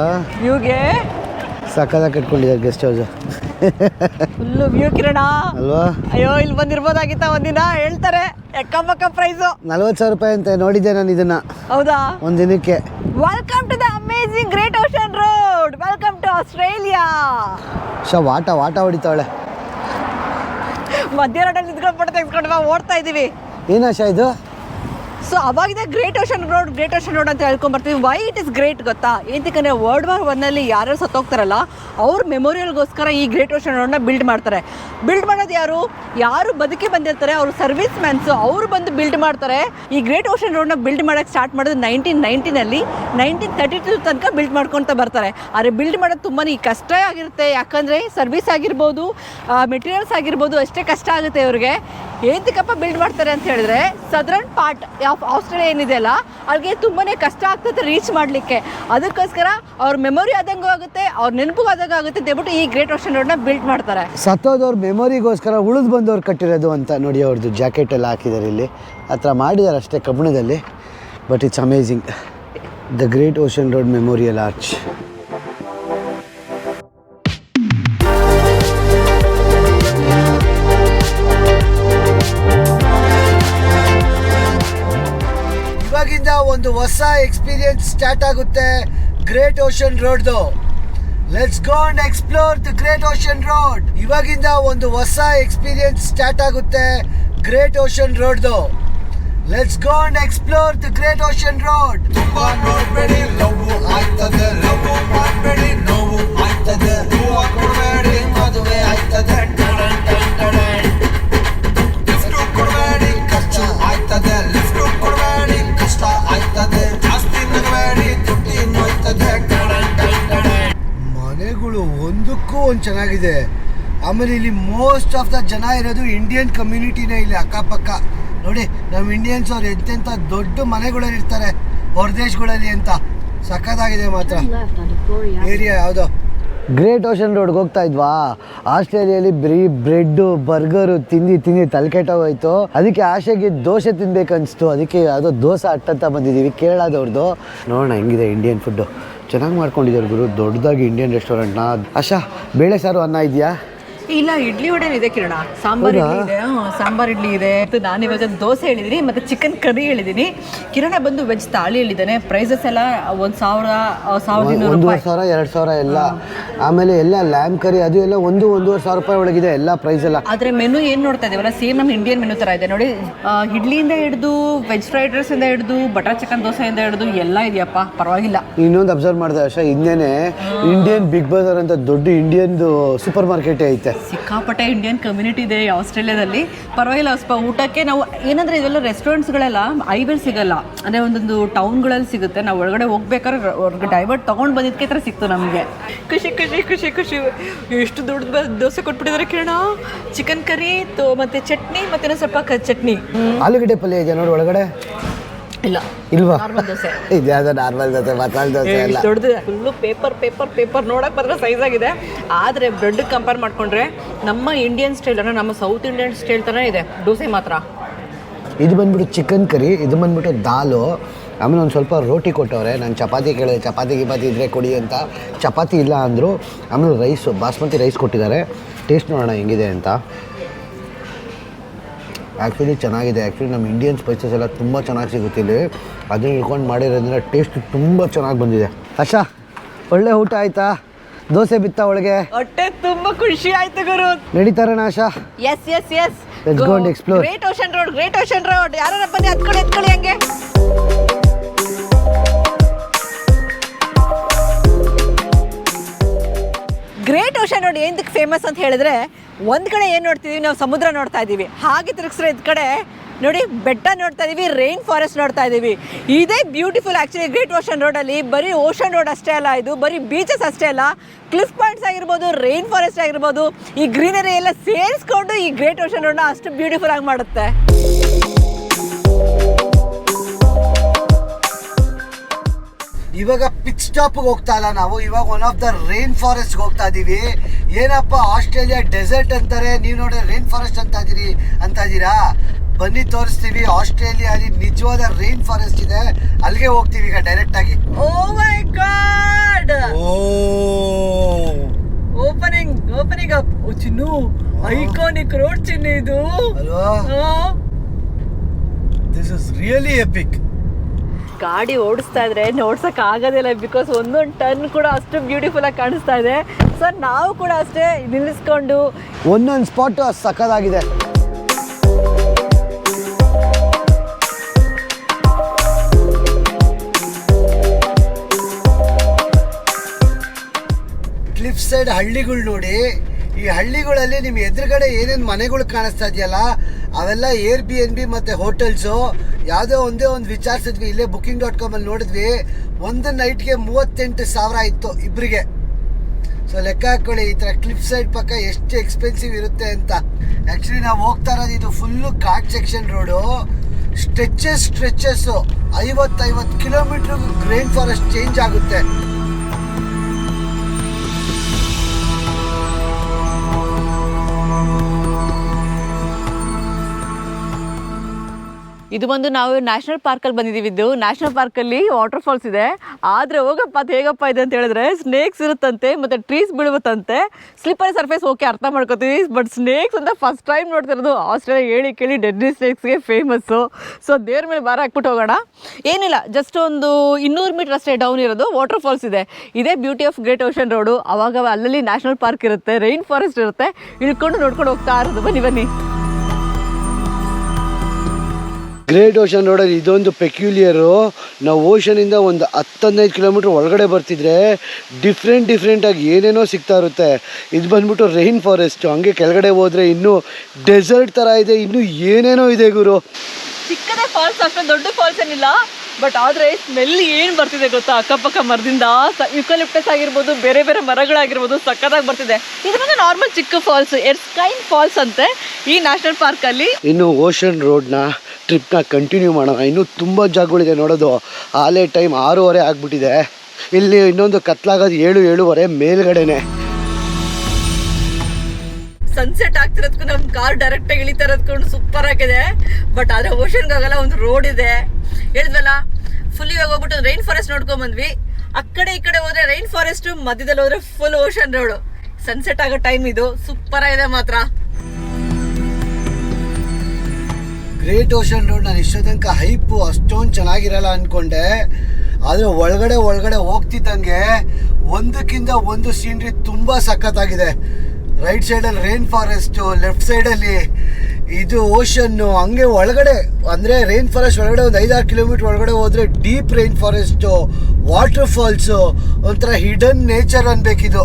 ವ್ಯೂಗೆ ಸಕ್ಕದಾಗಿ ಕಟ್ಕೊಂಡಿದ್ದಾರೆ ಗೆಸ್ಟ್ ಹೌಸ್ ಫುಲ್ಲು ವ್ಯೂ ಕಿರಣ. ಅಲ್ವಾ? ಅಯ್ಯೋ ಇಲ್ಲಿ ಬಂದಿರ್ಬೋದಾಗಿತ್ತ ಒಂದಿನ? ಹೇಳ್ತಾರೆ. ಎಕ್ಕಪಕ್ಕ ಪ್ರೈಸು ನಲ್ವತ್ತು ಸಾವಿರ ರೂಪಾಯಿ ಅಂತ ನೋಡಿದ್ದೆ ನಾನು ಇದನ್ನ? ಹೌದಾ? ಒಂದಿನಕ್ಕೆ. ದಿನಕ್ಕೆ welcome to the amazing Great Ocean Road welcome to Australia ಶ ವಾಟ ವಾಟ ಹೊಡಿತಾಳೆ ಮಧ್ಯ ರೋಡಲ್ಲಿ ನಿಂತ್ಕೊಂಡು ಫೋಟೋ ತೆಗೆಸ್ಕೊಂಡು ಓಡ್ತಾ ಇದೀವಿ. ಏನು ಶಾ ಇದು? So ಅವಾಗಿದೆ Great Ocean Road Great Ocean Road ಅಂತ ಹೇಳ್ಕೊಂಬರ್ತೀವಿ ವೈ ಇಟ್ ಇಸ್ ಗ್ರೇಟ್ ಗೊತ್ತಾ? ಏನಂತಕ್ಕಂದ್ರೆ ವರ್ಲ್ಡ್ ವಾರ್ ಒನ್ನಲ್ಲಿ ಯಾರ್ಯಾರು ಸತ್ತೋಗ್ತಾರಲ್ಲ, ಅವ್ರ ಮೆಮೋರಿಯಲ್ಗೋಸ್ಕರ ಈ ಗ್ರೇಟ್ ಓಷನ್ ರೋಡ್ನ ಬಿಲ್ಡ್ ಮಾಡ್ತಾರೆ. ಬಿಲ್ಡ್ ಮಾಡೋದು ಯಾರು? ಯಾರು ಬದುಕಿ ಬಂದಿರ್ತಾರೆ, ಅವ್ರ ಸರ್ವಿಸ್ ಮ್ಯಾನ್ಸು ಅವರು ಬಂದು ಬಿಲ್ಡ್ ಮಾಡ್ತಾರೆ. ಈ ಗ್ರೇಟ್ ಓಷನ್ ರೋಡ್ನ ಬಿಲ್ಡ್ ಮಾಡೋಕ್ಕೆ ಸ್ಟಾರ್ಟ್ ಮಾಡೋದು ನೈನ್ಟೀನ್ ನೈನ್ಟೀನಲ್ಲಿ ನೈನ್ಟೀನ್ ತರ್ಟಿ ಟು ತನಕ ಬಿಲ್ಡ್ ಮಾಡ್ಕೊತ ಬರ್ತಾರೆ. ಆದರೆ ಬಿಲ್ಡ್ ಮಾಡೋದು ತುಂಬಾ ಕಷ್ಟ ಆಗಿರುತ್ತೆ. ಯಾಕಂದರೆ ಸರ್ವಿಸ್ ಆಗಿರ್ಬೋದು ಮೆಟೀರಿಯಲ್ಸ್ ಆಗಿರ್ಬೋದು, ಅಷ್ಟೇ ಕಷ್ಟ ಆಗುತ್ತೆ ಇವ್ರಿಗೆ. ಏನಕ್ಕಪ್ಪ ಬಿಲ್ಡ್ ಮಾಡ್ತಾರೆ ಅಂತ ಹೇಳಿದ್ರೆ ಸದರ್ನ್ ಪಾರ್ಟ್ ಆಫ್ ಆಸ್ಟ್ರೇಲಿಯಾ ಏನಿದೆ ಅಲ್ಲ, ಅಲ್ಲಿಗೆ ತುಂಬಾ ಕಷ್ಟ ಆಗ್ತದೆ ರೀಚ್ ಮಾಡಲಿಕ್ಕೆ. ಅದಕ್ಕೋಸ್ಕರ ಅವ್ರ ಮೆಮೊರಿ ಆದಂಗೂ ಆಗುತ್ತೆ, ಅವ್ರ ನೆನಪು ಆದಂಗೂ ಆಗುತ್ತೆ ದಯವಿಟ್ಟು ಈ ಗ್ರೇಟ್ ಓಷನ್ ರೋಡ್ನ ಬಿಲ್ಡ್ ಮಾಡ್ತಾರೆ. ಸತ್ತೋದವ್ರ ಮೆಮೊರಿಗೋಸ್ಕರ ಉಳಿದು ಬಂದವ್ರು ಕಟ್ಟಿರೋದು ಅಂತ ನೋಡಿ ಅವ್ರದ್ದು ಜಾಕೆಟ್ ಎಲ್ಲ ಹಾಕಿದ್ದಾರೆ ಇಲ್ಲಿ. ಆ ಥರ ಮಾಡಿದ್ದಾರೆ ಅಷ್ಟೇ ಕಬ್ಬಣದಲ್ಲಿ but it's amazing the Great Ocean Road Memorial Arch experience start ಆಗುತ್ತೆ Great Ocean ರೋಡ್ದು let's go and explore the Great Ocean Road ಇವಾಗಿಂದ ಒಂದು ಹೊಸ ಎಕ್ಸ್ಪೀರಿಯನ್ಸ್ ಸ್ಟಾರ್ಟ್ ಆಗುತ್ತೆ Great Ocean ರೋಡ್ದು let's go and explore the Great Ocean Road ನೋಡ್ಬೇಡಿ love ಆಯ್ತದೆ. Love ಮಾಡಬೇಡಿ ಮದುವೆ ಆಯ್ತದೆ. ಒಂದಕ್ಕೂ ಒಂದು ಚೆನ್ನಾಗಿದೆ. ಆಮೇಲೆ ಇಲ್ಲಿ ಮೋಸ್ಟ್ ಆಫ್ ದ ಜನ ಇರೋದು ಇಂಡಿಯನ್ ಕಮ್ಯುನಿಟಿನೇ ಇಲ್ಲಿ ಅಕ್ಕಪಕ್ಕ. ನೋಡಿ ನಮ್ಮ ಇಂಡಿಯನ್ಸ್ ಅವ್ರು ಎಂತೆಂಥ ದೊಡ್ಡ ಮನೆಗಳಲ್ಲಿ ಇರ್ತಾರೆ, ಹೊರದೇಶಗಳಲ್ಲಿ ಅಂತ. ಸಖತ್ತಾಗಿದೆ ಮಾತ್ರ. ಏರಿಯಾ ಯಾವುದೋ. ಗ್ರೇಟ್ ಓಷನ್ ರೋಡ್ಗೆ ಹೋಗ್ತಾ ಇದ್ವಾ? ಆಸ್ಟ್ರೇಲಿಯಲ್ಲಿ ಬರೀ ಬ್ರೆಡ್ಡು ಬರ್ಗರು ತಿಂದು ತಿಂದು ತಲೆಕೆಟ್ಟೋಗೋಯ್ತು ಅದಕ್ಕೆ ಆಶೆಗೆ ದೋಸೆ ತಿನ್ಬೇಕು ಅನಿಸ್ತು ಅದಕ್ಕೆ ಯಾವುದೋ ದೋಸೆ ಅಟ್ಟಂತ ಬಂದಿದ್ದೀವಿ. ಕೇರಳದವ್ರದ್ದು ನೋಡೋಣ ಹೆಂಗಿದೆ ಇಂಡಿಯನ್ ಫುಡ್ಡು ಚೆನ್ನಾಗಿ ಮಾಡ್ಕೊಂಡಿದ್ದಾರೆ ಗುರು. ದೊಡ್ಡದಾಗಿ ಇಂಡಿಯನ್ ರೆಸ್ಟೋರೆಂಟ್ನ ಅಶಾ ಬೇಳೆ ಸಾರು ಅನ್ನ ಇದೆಯಾ? ಇಲ್ಲ ಇಡ್ಲಿ ವಡೆ ಇದೆ ಕಿರಣ. ಸಾಂಬಾರ್ ಇಡ್ಲಿ ಇದೆ. ಹ್ಮ್, ಸಾಂಬಾರ್ ಇಡ್ಲಿ ಇದೆ. ಮತ್ತು ನಾನು ಇವಾಗ ದೋಸೆ ಹೇಳಿದ್ದೀನಿ ಮತ್ತು ಚಿಕನ್ ಕರಿ ಹೇಳಿದ್ದೀನಿ ಕಿರಣ ಬಂದು ವೆಜ್ ತಾಳಿ ಹೇಳಿದ್ದಾನೆ. ಪ್ರೈಸಸ್ ಎಲ್ಲ ಒಂದು ಸಾವಿರ ಆ, ಸಾವಿರದ ಇನ್ನೂರು ಒಂದೂವರೆ ರೂಪಾಯಿ. ಸಾವಿರ ಎರಡು ಸಾವಿರ ಎಲ್ಲ. ಆಮೇಲೆ ಎಲ್ಲ ಲ್ಯಾಮ್ ಕರಿ ಅದು ಎಲ್ಲ ಒಂದು ಒಂದೂವರೆ ಸಾವಿರ ರೂಪಾಯಿ ಒಳಗಿದೆ ಎಲ್ಲ ಪ್ರೈಸ್ ಎಲ್ಲ. ಆದ್ರೆ ಮೆನು ಏನು ನೋಡ್ತಾ ಇದೀವಲ್ಲ? ಸೇಮ್ ನಮ್ಮ ಇಂಡಿಯನ್ ಮೆನು ತರ ಇದೆ. ನೋಡಿ ಆ, ಇಡ್ಲಿಯಿಂದ ಹಿಡಿದು ವೆಜ್ ಫ್ರೈಡ್ ಇಂದ ಹಿಡಿದು ಬಟರ್ ಚಿಕನ್ ದೋಸೆಯಿಂದ ಹಿಡಿದು ಎಲ್ಲ ಇದೆಯಪ್ಪ. ಪರವಾಗಿಲ್ಲ. ಇನ್ನೊಂದು ಅಬ್ಸರ್ವ್ ಮಾಡಿದೆ ಅಷ್ಟೇ ಇನ್ನೇನೆ ಇಂಡಿಯನ್ ಬಿಗ್ ಬಜಾರ್ ಅಂತ ದೊಡ್ಡ ಇಂಡಿಯನ್ದು ಸೂಪರ್ ಮಾರ್ಕೆಟ್ ಐತೆ. ಸಿಕ್ಕಾಪಟ್ಟೆ ಇಂಡಿಯನ್ ಕಮ್ಯುನಿಟಿ ಇದೆ ಆಸ್ಟ್ರೇಲಿಯಾದಲ್ಲಿ. ಪರವಾಗಿಲ್ಲ ಸ್ವಲ್ಪ ಊಟಕ್ಕೆ ನಾವು ಏನಂದ್ರೆ ಇದೆಲ್ಲ ರೆಸ್ಟೋರೆಂಟ್ಸ್ಗಳೆಲ್ಲ ಐವೇಲ್ ಸಿಗಲ್ಲ. ಅಂದರೆ ಒಂದೊಂದು ಟೌನ್ಗಳಲ್ಲಿ ಸಿಗುತ್ತೆ. ನಾವು ಒಳಗಡೆ ಹೋಗ್ಬೇಕಾದ್ರೆ ಹೊರಗೆ ಡೈವರ್ಟ್ ತೊಗೊಂಡು ಬಂದಿದ್ದಕ್ಕೆ ಥರ ಸಿಕ್ತು ನಮಗೆ. ಖುಷಿ ಖುಷಿ ಖುಷಿ ಖುಷಿ. ಎಷ್ಟು ದೊಡ್ಡ ದೋಸೆ ಕೊಟ್ಬಿಟ್ಟಿದ್ದಾರೆ ಕಿರಣ. ಚಿಕನ್ ಕರಿ ತೋ ಮತ್ತು ಚಟ್ನಿ ಮತ್ತೇನೋ ಸ್ವಲ್ಪ ಕ ಚಟ್ನಿ. ಆಲೂಗಡ್ಡೆ ಪಲ್ಯ ಇದೆ ನೋಡಿ ಒಳಗಡೆ? ಇಲ್ಲ. ಇಲ್ವಾ? ದೋಸೆ. ಇದು ಯಾವ್ದೋ ನಾರ್ಮಲ್ ದೋಸೆ ಮಸಾಲೆ ದೋಸೆ ಎಲ್ಲ ಫುಲ್ಲು ಪೇಪರ್ ಪೇಪರ್ ಪೇಪರ್ ನೋಡಕ್ಕೆ ಬರೋ ಸೈಜ್ ಆಗಿದೆ. ಆದರೆ ಬ್ರೆಡ್ ಕಂಪೇರ್ ಮಾಡ್ಕೊಂಡ್ರೆ ನಮ್ಮ ಇಂಡಿಯನ್ ಸ್ಟೈಲ್ ಅಂದ್ರೆ ನಮ್ಮ ಸೌತ್ ಇಂಡಿಯನ್ ಸ್ಟೈಲ್ ಥರ ಇದೆ. ದೋಸೆ ಮಾತ್ರ. ಇದು ಬಂದ್ಬಿಟ್ಟು ಚಿಕನ್ ಕರಿ ಇದು ಬಂದ್ಬಿಟ್ಟು ದಾಲು. ಆಮೇಲೆ ಒಂದು ಸ್ವಲ್ಪ ರೋಟಿ ಕೊಟ್ಟವ್ರೆ. ನಾನು ಚಪಾತಿ ಕೇಳಿದೆ. ಚಪಾತಿ ಗಿಪಾತಿ ಇದ್ರೆ ಕೊಡಿ ಅಂತ. ಚಪಾತಿ ಇಲ್ಲ ಅಂದರು ಆಮೇಲೆ ರೈಸು ಬಾಸ್ಮತಿ ರೈಸ್ ಕೊಟ್ಟಿದ್ದಾರೆ. ಟೇಸ್ಟ್ ನೋಡೋಣ ಹೆಂಗಿದೆ ಅಂತ. ಆ್ಯಕ್ಚುಲಿ ಚೆನ್ನಾಗಿದೆ. ಆ್ಯಕ್ಚುಲಿ ನಮ್ಮ ಇಂಡಿಯನ್ ಸ್ಪೈಸಸ್ ಎಲ್ಲ ತುಂಬ ಚೆನ್ನಾಗಿ ಸಿಗುತ್ತೆ ಇಲ್ಲಿ. ಅದನ್ನ ಇಳ್ಕೊಂಡು ಮಾಡಿರೋದ್ರಿಂದ ಟೇಸ್ಟ್ ತುಂಬ ಚೆನ್ನಾಗಿ ಬಂದಿದೆ. ಅಶಾ ಒಳ್ಳೆ ಊಟ ಆಯ್ತಾ? ದೋಸೆ ಬಿತ್ತ ಒಳಗೆ? ಹೊಟ್ಟೆ ತುಂಬಾ ಖುಷಿ ಆಯ್ತು ಗುರು. ನಡೀತಾರಣ Asha? Yes yes yes Let's go and explore. Great Ocean Road Great Ocean Road ಯಾರ ಬನ್ನಿ ಹತ್ಕೊಳ್ಳಿ ಹತ್ಕೊಳ್ಳಿ ಹಂಗೆ. ಗ್ರೇಟ್ ಓಷನ್ ರೋಡ್ ಏನಕ್ಕೆ ಫೇಮಸ್ ಅಂತ ಹೇಳಿದ್ರೆ ಒಂದು ಕಡೆ ಏನು ನೋಡ್ತಿದ್ದೀವಿ ನಾವು ಸಮುದ್ರ ನೋಡ್ತಾ ಇದ್ದೀವಿ ಹಾಗೆ ತಿರುಗಿಸ್ರೆ ಇದ್ ಕಡೆ, ನೋಡಿ, ಬೆಟ್ಟ ನೋಡ್ತಾ ಇದೀವಿ ರೈನ್ ಫಾರೆಸ್ಟ್ ನೋಡ್ತಾ ಇದ್ದೀವಿ ಇದೇ ಬ್ಯೂಟಿಫುಲ್ ಆ್ಯಕ್ಚುಲಿ ಗ್ರೇಟ್ ಓಷನ್ ರೋಡಲ್ಲಿ ಬರೀ ಓಷನ್ ರೋಡ್ ಅಷ್ಟೇ ಅಲ್ಲ ಇದು, ಬರೀ ಬೀಚಸ್ ಅಷ್ಟೇ ಅಲ್ಲ ಕ್ಲಿಫ್ ಪಾಯಿಂಟ್ಸ್ ಆಗಿರ್ಬೋದು ರೈನ್ ಫಾರೆಸ್ಟ್ ಆಗಿರ್ಬೋದು, ಈ ಗ್ರೀನರಿ ಎಲ್ಲ ಸೇರಿಸ್ಕೊಂಡು ಈ ಗ್ರೇಟ್ ಓಷನ್ ರೋಡ್ನ ಅಷ್ಟು ಬ್ಯೂಟಿಫುಲ್ ಆಗಿ ಮಾಡುತ್ತೆ. ಇವಾಗ ಪಿಚ್ ಸ್ಟಾಪ್ಗೆ ಹೋಗ್ತಾ ಇಲ್ಲ ನಾವು. ಇವಾಗ ಒನ್ ಆಫ್ ದ ರೈನ್ ಫಾರೆಸ್ಟ್ಗೆ ಹೋಗ್ತಾ ಇದ್ದೀವಿ ಏನಪ್ಪ ಆಸ್ಟ್ರೇಲಿಯಾ ಡೆಸರ್ಟ್ ಅಂತಾರೆ. ನೀವು ನೋಡಿ ರೈನ್ ಫಾರೆಸ್ಟ್ ಅಂತ ಇದ್ದೀರಿ ಅಂತ ಇದ್ದೀರಾ ಬನ್ನಿ ತೋರಿಸ್ತೀವಿ. ಆಸ್ಟ್ರೇಲಿಯಾಲಿ ನಿಜವಾದ ರೈನ್ ಫಾರೆಸ್ಟ್ ಇದೆ. ಅಲ್ಲಿಗೆ ಹೋಗ್ತೀವಿ ಈಗ ಡೈರೆಕ್ಟ್ ಆಗಿ. ಓ! My God opening opening up Chinnu iconic road ಚಿನ್ನು ಇದು. ಅಲ್ವಾ? ದಿಸ್ ಇಸ್ ರಿಯಲಿ ಎಪಿಕ್ ಗಾಡಿ ಓಡಿಸ್ತಾ ಇದ್ರೆ ನೋಡ್ಸೋಕೆ ಆಗೋದಿಲ್ಲ ಬಿಕಾಸ್ ಒಂದೊಂದು ಟರ್ನ್ ಕೂಡ ಅಷ್ಟು ಬ್ಯೂಟಿಫುಲ್ಲಾಗಿ ಕಾಣಿಸ್ತಾ ಇದೆ. ಸೊ ನಾವು ಕೂಡ ಅಷ್ಟೇ ನಿಲ್ಲಿಸ್ಕೊಂಡು ಒಂದೊಂದು ಸ್ಪಾಟ್ ಸಕ್ಕದಾಗಿದೆ ಕ್ಲಿಫ್ ಸೈಡ್ ಹಳ್ಳಿಗಳು ನೋಡಿ. ಈ ಹಳ್ಳಿಗಳಲ್ಲಿ ನಿಮ್ಮ ಎದುರುಗಡೆ ಏನೇನು ಮನೆಗಳು ಕಾಣಿಸ್ತಾ ಇದೆಯಲ್ಲ, ಅವೆಲ್ಲ ಏರ್ ಬಿ ಎನ್ ಬಿ ಮತ್ತು ಹೋಟೆಲ್ಸು ಯಾವುದೋ ಒಂದೇ ಒಂದು ವಿಚಾರಿಸಿದ್ವಿ, ಇಲ್ಲೇ ಬುಕ್ಕಿಂಗ್ ಡಾಟ್ ಕಾಮಲ್ಲಿ ನೋಡಿದ್ವಿ. ಒಂದು ನೈಟ್ಗೆ ಮೂವತ್ತೆಂಟು ಸಾವಿರ ಇತ್ತು ಇಬ್ಬರಿಗೆ ಸೊ ಲೆಕ್ಕ ಹಾಕೊಳ್ಳಿ, ಈ ಥರ ಕ್ಲಿಪ್ ಸೈಡ್ ಪಕ್ಕ ಎಷ್ಟು ಎಕ್ಸ್ಪೆನ್ಸಿವ್ ಇರುತ್ತೆ ಅಂತ. ಆ್ಯಕ್ಚುಲಿ ನಾವು ಹೋಗ್ತಾ ಇರೋದು ಇದು ಫುಲ್ಲು ಕಾಟ್ ಸೆಕ್ಷನ್ ರೋಡು ಸ್ಟ್ರೆಚಸ್ ಸ್ಟ್ರೆಚಸ್ಸು ಐವತ್ತೈವತ್ತು ಕಿಲೋಮೀಟ್ರಿಗೂ ಗ್ರೇನ್ ಫಾರೆಸ್ಟ್ ಚೇಂಜ್ ಆಗುತ್ತೆ. ಇದು ಬಂದು ನಾವು ನ್ಯಾಷನಲ್ ಪಾರ್ಕಲ್ಲಿ ಬಂದಿದ್ದೀವಿದ್ದು ನ್ಯಾಷನಲ್ ಪಾರ್ಕಲ್ಲಿ ವಾಟರ್ ಫಾಲ್ಸ್ ಇದೆ. ಆದರೆ ಹೋಗಪ್ಪ, ಅದು ಹೇಗಪ್ಪ ಇದೆ ಅಂತ ಹೇಳಿದ್ರೆ ಸ್ನೇಕ್ಸ್ ಇರುತ್ತಂತೆ, ಮತ್ತು ಟ್ರೀಸ್ ಬೀಳುತ್ತಂತೆ ಸ್ಲಿಪ್ಪರ್ ಸರ್ಫೇಸ್ ಓಕೆ ಅರ್ಥ ಮಾಡ್ಕೋತೀವಿ. ಬಟ್ ಸ್ನೇಕ್ಸ್ ಅಂತ ಫಸ್ಟ್ ಟೈಮ್ ನೋಡ್ತಿರೋದು ಆಸ್ಟ್ರೇಲಿಯಾ ಹೇಳಿ ಕೇಳಿ ಡೆಡ್ಲಿ ಸ್ನೇಕ್ಸ್ಗೆ ಫೇಮಸ್ಸು ಸೊ ದೇವ್ರ ಮೇಲೆ ಬಾರ ಹಾಕ್ಬಿಟ್ಟು ಹೋಗೋಣ. ಏನಿಲ್ಲ ಜಸ್ಟ್ ಒಂದು ಇನ್ನೂರು ಮೀಟರ್ ಅಷ್ಟೇ ಡೌನ್ ಇರೋದು ವಾಟರ್ ಫಾಲ್ಸ್ ಇದೆ. ಇದೇ beauty of Great Ocean Road ಅವಾಗ ಅಲ್ಲಲ್ಲಿ ನ್ಯಾಷನಲ್ ಪಾರ್ಕ್ ಇರುತ್ತೆ ರೈನ್ ಫಾರೆಸ್ಟ್ ಇರುತ್ತೆ. ಇಳ್ಕೊಂಡು ನೋಡ್ಕೊಂಡು ಹೋಗ್ತಾ ಇರೋದು. ಬನ್ನಿ ಬನ್ನಿ. ಗ್ರೇಟ್ ಓಷನ್ ರೋಡಲ್ಲಿ ಇದೊಂದು ಪೆಕ್ಯುಲಿಯರು. ನಾವು ಓಷನಿಂದ ಒಂದು ಹತ್ತದೈದು ಕಿಲೋಮೀಟ್ರ್ ಒಳಗಡೆ ಬರ್ತಿದ್ರೆ ಡಿಫ್ರೆಂಟ್ ಡಿಫ್ರೆಂಟಾಗಿ ಏನೇನೋ ಸಿಗ್ತಾ ಇರುತ್ತೆ. ಇದು ಬಂದ್ಬಿಟ್ಟು ರೈನ್ ಫಾರೆಸ್ಟು. ಹಂಗೆ ಕೆಳಗಡೆ ಹೋದರೆ ಇನ್ನೂ ಡೆಸರ್ಟ್ ಥರ ಇದೆ ಇನ್ನೂ ಏನೇನೋ ಇದೆ ಗುರು. ಚಿಕ್ಕದೇ ಫಾಲ್ಸ್ ಅಷ್ಟೇ ದೊಡ್ಡ ಫಾಲ್ಸ್ ಏನಿಲ್ಲ. ಬಟ್ ಆದರೆ ಸ್ಮೆಲ್ ಏನು ಬರ್ತಿದೆ ಗೊತ್ತಾ? ಅಕ್ಕಪಕ್ಕ ಮರದಿಂದ ಯುಕಲಿಪ್ಟಸ್ ಆಗಿರ್ಬೋದು ಬೇರೆ ಬೇರೆ ಮರಗಳಾಗಿರ್ಬೋದು ಸಕ್ಕತ್ತಾಗಿ ಬರ್ತಿದೆ. ಇದು ಬಂದು ನಾರ್ಮಲ್ ಚಿಕ್ಕ ಫಾಲ್ಸ್ ಎರ್ಸ್ಕೈನ್ ಫಾಲ್ಸ್ ಅಂತೆ ಈ ನ್ಯಾಷನಲ್ ಪಾರ್ಕಲ್ಲಿ. ಇನ್ನು ಓಷನ್ ರೋಡ್ನ ಟ್ರಿಪ್ನ ಕಂಟಿನ್ಯೂ ಮಾಡೋಣ. ಇನ್ನೂ ತುಂಬ ಜಾಗಗಳಿದೆ ನೋಡೋದು. ಆಲೇ ಟೈಮ್ ಆರೂವರೆ ಆಗಿಬಿಟ್ಟಿದೆ. ಇಲ್ಲಿ ಇನ್ನೊಂದು ಕತ್ಲಾಗೋದು ಏಳು, ಏಳುವರೆ ಮೇಲ್ಗಡೆನೆ. ಸನ್ಸೆಟ್ ಆಗ್ತಿರೋದಕ್ಕೂ ನಮ್ಮ ಕಾರ್ ಡೈರೆಕ್ಟ್ ಆಗಿ ಇಳಿತಾ ಇರೋದ್ಕೊಂಡು ಸೂಪರ್ ಆಗಿದೆ. ಬಟ್ ಆದ್ರೆ ಓಷನ್ಗೆ ಆಗಲ್ಲ, ಒಂದು ರೋಡ್ ಇದೆ. ಹೇಳಿದ್ವಲ್ಲ ಫುಲ್ ಇವಾಗ ಹೋಗ್ಬಿಟ್ಟು ರೈನ್ ಫಾರೆಸ್ಟ್ ನೋಡ್ಕೊಂಡ್ ಬಂದ್ವಿ. ಆ ಕಡೆ ಈ ಕಡೆ ಹೋದ್ರೆ ರೈನ್ ಫಾರೆಸ್ಟ್ ಮಧ್ಯದಲ್ಲಿ ಹೋದ್ರೆ ಫುಲ್ ಓಷನ್ ರೋಡ್ ಸನ್ಸೆಟ್ ಆಗೋ ಟೈಮ್ ಇದು. ಸೂಪರ್ ಆಗಿದೆ ಮಾತ್ರ. ಗ್ರೇಟ್ ಓಷನ್ ರೋಡ್ ನಾನು ಇಷ್ಟೋ ತನಕ ಹೈಪು ಅಷ್ಟೊಂದು ಚೆನ್ನಾಗಿರಲ್ಲ ಅಂದ್ಕೊಂಡೆ ಆದರೆ ಒಳಗಡೆ ಒಳಗಡೆ ಹೋಗ್ತಿದ್ದಂಗೆ ಒಂದಕ್ಕಿಂತ ಒಂದು ಸೀನ್ರಿ ತುಂಬ ಸಖತ್ತಾಗಿದೆ. ರೈಟ್ ಸೈಡಲ್ಲಿ ರೈನ್ ಫಾರೆಸ್ಟು ಲೆಫ್ಟ್ ಸೈಡಲ್ಲಿ ಇದು ಓಷನ್ನು ಹಂಗೆ ಒಳಗಡೆ, ಅಂದರೆ ರೈನ್ ಫಾರೆಸ್ಟ್ ಒಳಗಡೆ ಒಂದು ಐದಾರು ಕಿಲೋಮೀಟ್ರ್ ಒಳಗಡೆ ಹೋದರೆ deep rain forest water falls ಒಂಥರ ಹಿಡನ್ ನೇಚರ್ ಅನ್ಬೇಕಿದು.